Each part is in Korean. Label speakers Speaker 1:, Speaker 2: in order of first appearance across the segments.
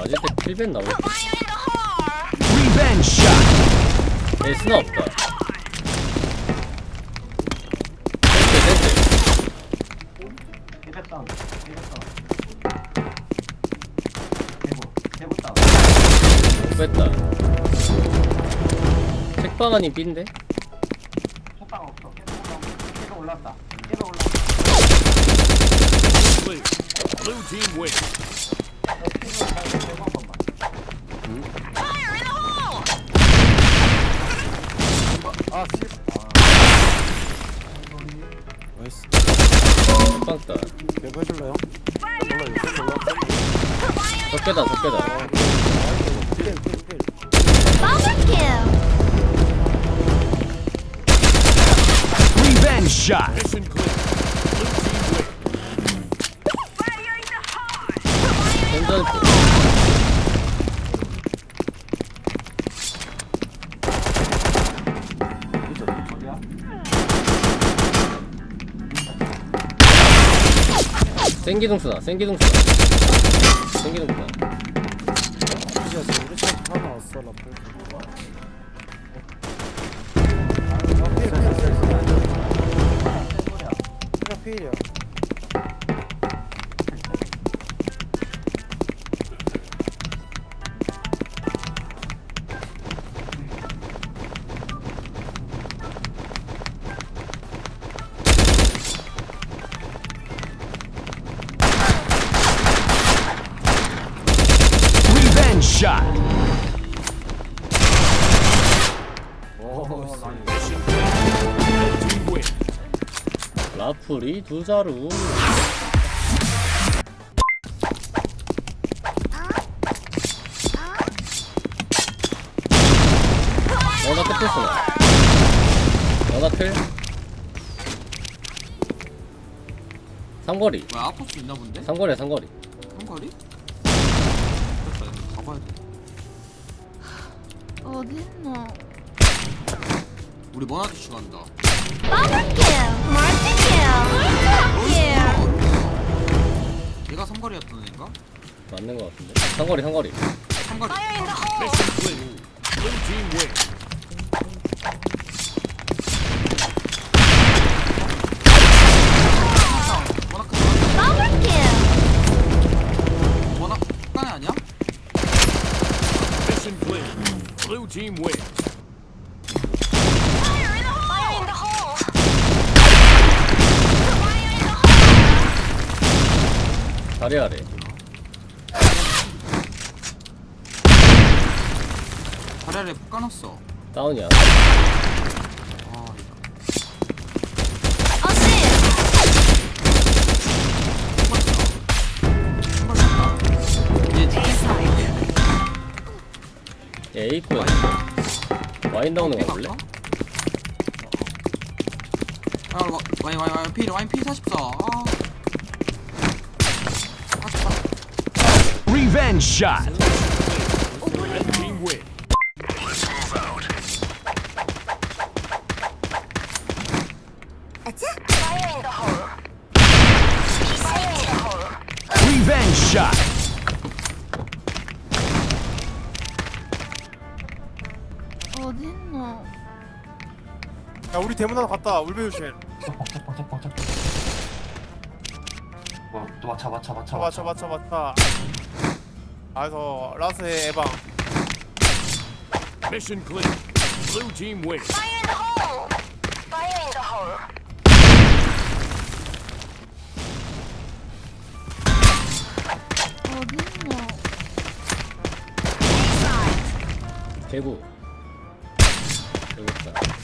Speaker 1: 아직 때 필벤
Speaker 2: Revenge shot.
Speaker 1: 얘 스나 없다 뺐다 책방 아닌
Speaker 2: Clear. Blue team win.
Speaker 3: 아, 씨.
Speaker 4: 나이스
Speaker 1: 책방 따
Speaker 4: 내부 해줄래요? 몰라 이거 쌤 몰라
Speaker 5: Double kill.
Speaker 2: Revenge shot.
Speaker 1: 생기둥 쓰나 생기둥 쓰나
Speaker 4: 라플이
Speaker 1: 두 자루 끝에 쓰나 너나 클 삼거리
Speaker 3: 뭐야 아플 수 있나 본데?
Speaker 1: 삼거리야 삼거리
Speaker 3: 한거리? 됐다 이거 가봐야 돼
Speaker 5: 어딨노?
Speaker 3: 우리 먼 아저씨 간다
Speaker 5: kill.
Speaker 3: 삼거리였던 애인가?
Speaker 1: 맞는 거 같은데 삼거리 삼거리
Speaker 3: 삼거리
Speaker 4: Mission clear. Blue team win.
Speaker 3: 워낙 큰
Speaker 5: Double kill.
Speaker 3: 워낙 깐애 아니야?
Speaker 4: Mission clear. Blue team win.
Speaker 1: 아래
Speaker 3: 아래 폭 까놨어
Speaker 1: 다운이야
Speaker 3: 아 이거
Speaker 1: 얘얘 A코야 와인 다운으로 가볼래?
Speaker 3: 아, 와, 와인 와인 와인 필 와인 필 44. 아. 44.
Speaker 2: Revenge shot.
Speaker 4: Red team win.
Speaker 5: Fire in the hole. Fire in the hole.
Speaker 2: Revenge shot.
Speaker 5: 어딨노?
Speaker 6: 야 우리 대문 하나 갔다 울베 조심
Speaker 7: 쩍벅 쩍벅 쩍벅 쩍벅 뭐또 맞춰 맞춰 맞춰
Speaker 6: 맞춰 맞춰 맞춰 아서 라스의 에방
Speaker 4: Mission clear. Blue team win.
Speaker 5: Fire in the hole. Fire in the hole. 어딨노?
Speaker 1: 개구 여기 있다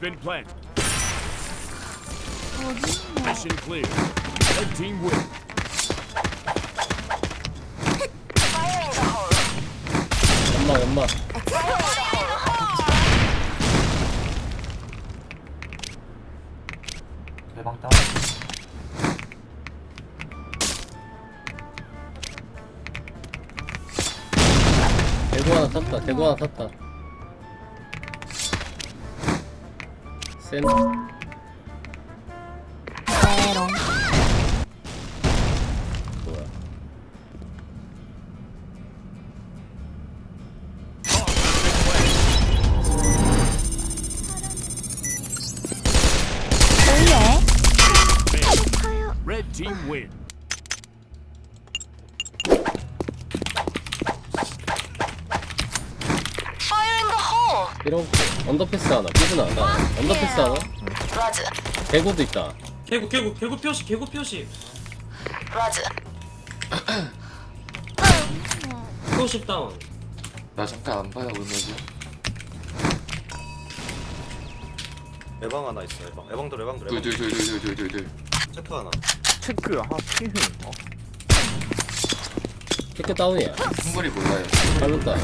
Speaker 4: been planted. Mission clear. Red team win.
Speaker 5: Fire in the hole.
Speaker 1: 연막
Speaker 5: Fire in the hole.
Speaker 7: 대방 다운
Speaker 1: 대구 하나 탔다 대구 하나 탔다
Speaker 5: xin.
Speaker 1: 이런 언더패스 하나 삐스나? 하나 언더패스 하나?
Speaker 5: 라즈.
Speaker 1: 대고도 있다.
Speaker 8: 개구 개구 개구 표시 개구 표시.
Speaker 5: 라즈.
Speaker 8: 표시 다운.
Speaker 9: 나 잠깐 안 봐요 오늘도
Speaker 10: 에방 하나 있어 에방. 에방들 에방들 에방
Speaker 9: 둘둘둘둘둘둘둘.
Speaker 10: 체크 하나.
Speaker 4: 체크 아 피해 어.
Speaker 1: 캐캐 다운이야.
Speaker 9: 승거리 몰라요.
Speaker 1: 잘렸다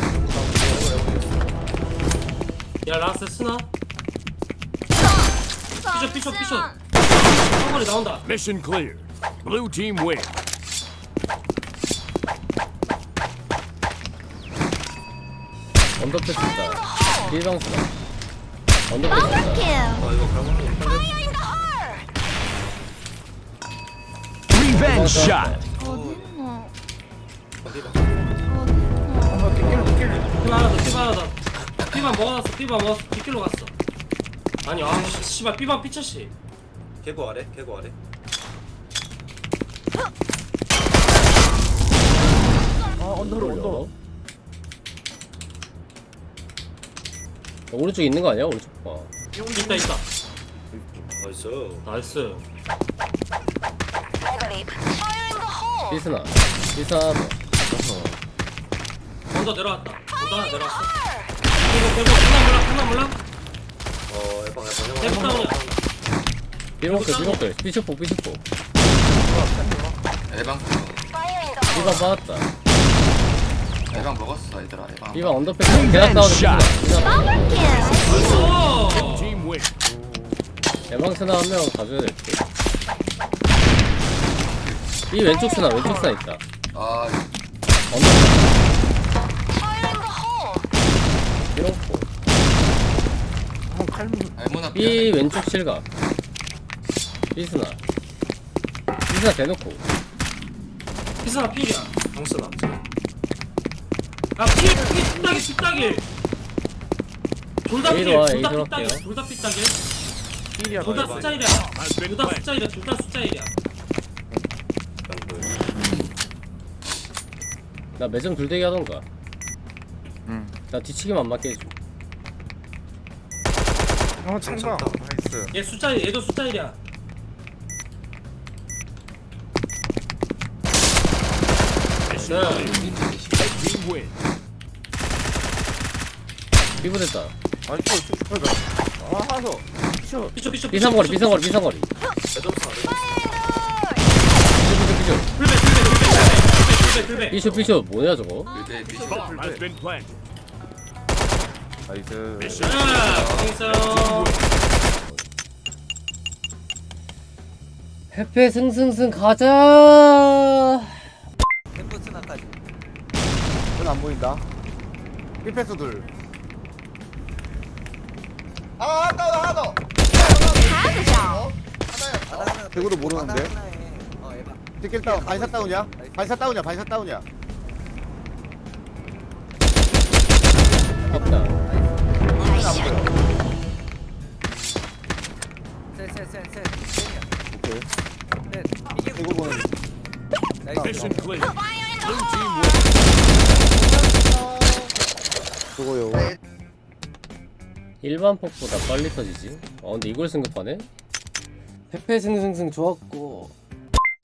Speaker 8: 야 라스 스나? 피셔 피셔 피셔. 한번에 나온다.
Speaker 2: Mission clear. Blue team win.
Speaker 1: 언더패스 있다. 삐방수다 언더패스 있다
Speaker 10: 아 이거 가보는 거 빨리
Speaker 2: Revenge shot.
Speaker 10: 어디다?
Speaker 8: 피바 하나 더 피바 하나 더 피바 먹어놨어 피바 먹었어. 뒷길로 갔어. 아니 아 씨, 씨발 피바 피쳐씨.
Speaker 10: 개구 아래 개구 아래.
Speaker 4: 아 언더로 언더
Speaker 1: 어, 오른쪽에 있는 거 아니야? 오른쪽 어.
Speaker 8: 있다 있다.
Speaker 10: 나이스.
Speaker 8: 나이스.
Speaker 5: 메가립. Fire in the hole.
Speaker 1: 삐스나. 삐스나. 하나 더
Speaker 8: 먼저 내려왔다. 먼저 하나 내려왔어 몰라 몰라
Speaker 10: 어
Speaker 1: 삐쇼포 삐쇼포
Speaker 9: 에방.
Speaker 1: 받았다.
Speaker 9: 에방 먹었어 얘들아. 에방.
Speaker 1: 언더패스 계단 다운에. 대방스나 한 명 가져야 될게 이 왼쪽 스나 왼쪽 스나 있다.
Speaker 9: 아.
Speaker 1: 언더패스
Speaker 4: 형 칼문
Speaker 9: 알모나
Speaker 1: 삐 왼쪽 실각. 삐스나. 삐스나 대놓고.
Speaker 8: 피스나 필이야.
Speaker 10: 형스나.
Speaker 8: 야피 삐딱이 삐딱이 둘다 필
Speaker 1: A로 와,
Speaker 8: 둘다
Speaker 1: A로 할게요.
Speaker 8: 둘다 삐딱이
Speaker 4: 필이야
Speaker 8: 둘다 숫자 1이야.
Speaker 2: Has been
Speaker 8: 둘다. 숫자 1이야 둘다 숫자 1이야.
Speaker 1: 나 매점 둘대기 하던가
Speaker 4: 응.
Speaker 1: 나 뒤치기만 안 맞게 해줘
Speaker 4: 형 창방 나이스
Speaker 8: 얘 숫자 1 얘도 숫자 1이야
Speaker 2: Mission clear. Red team win.
Speaker 1: 삐부됐다
Speaker 4: 아니 저 저. 아 하소
Speaker 8: 피쳐
Speaker 1: 삐상거리 삐상거리 삐상거리
Speaker 10: 매점스
Speaker 8: 불배 불배
Speaker 1: 삐쇼 삐쇼 뭐냐 저거?
Speaker 9: 불대 미션
Speaker 2: Bomb has been planted.
Speaker 4: 나이스.
Speaker 8: 자 고생했어요
Speaker 1: 해페 승승승 가자!
Speaker 4: 눈안 보인다. 1패스 둘. 대구도 모르는데 티켓 다운 반샷 다운이야? 반샷 다운이야 반샷 다운이야. 오케이. 보는
Speaker 2: Mission clear. Blue team win.
Speaker 4: 그거요
Speaker 1: 일반 폭보다 빨리 터지지? 아 근데 이걸 승급하네? 해페 승승승 좋았고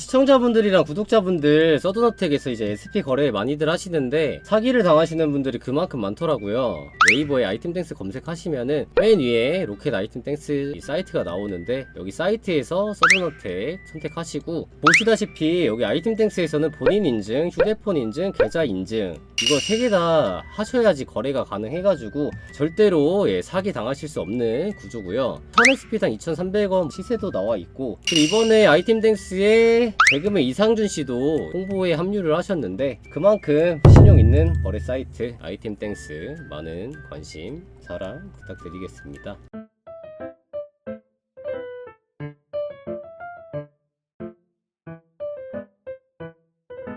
Speaker 1: 시청자분들이랑 구독자분들 서든어택에서 이제 SP 거래 많이들 하시는데 사기를 당하시는 분들이 그만큼 많더라고요. 네이버에 아이템땡스 검색하시면은 맨 위에 로켓 아이템땡스 이 사이트가 나오는데 여기 사이트에서 서든어택 선택하시고 보시다시피 여기 아이템땡스에서는 본인 인증, 휴대폰 인증, 계좌 인증 이거 세 개 다 하셔야지 거래가 가능해가지고 절대로 예, 사기 당하실 수 없는 구조고요. 1000XP당 2300원 시세도 나와 있고 그리고 이번에 아이템땡스에 개그맨 이상준 씨도 홍보에 합류를 하셨는데 그만큼 신용 있는 거래 사이트 아이템 땡스 많은 관심 사랑 부탁드리겠습니다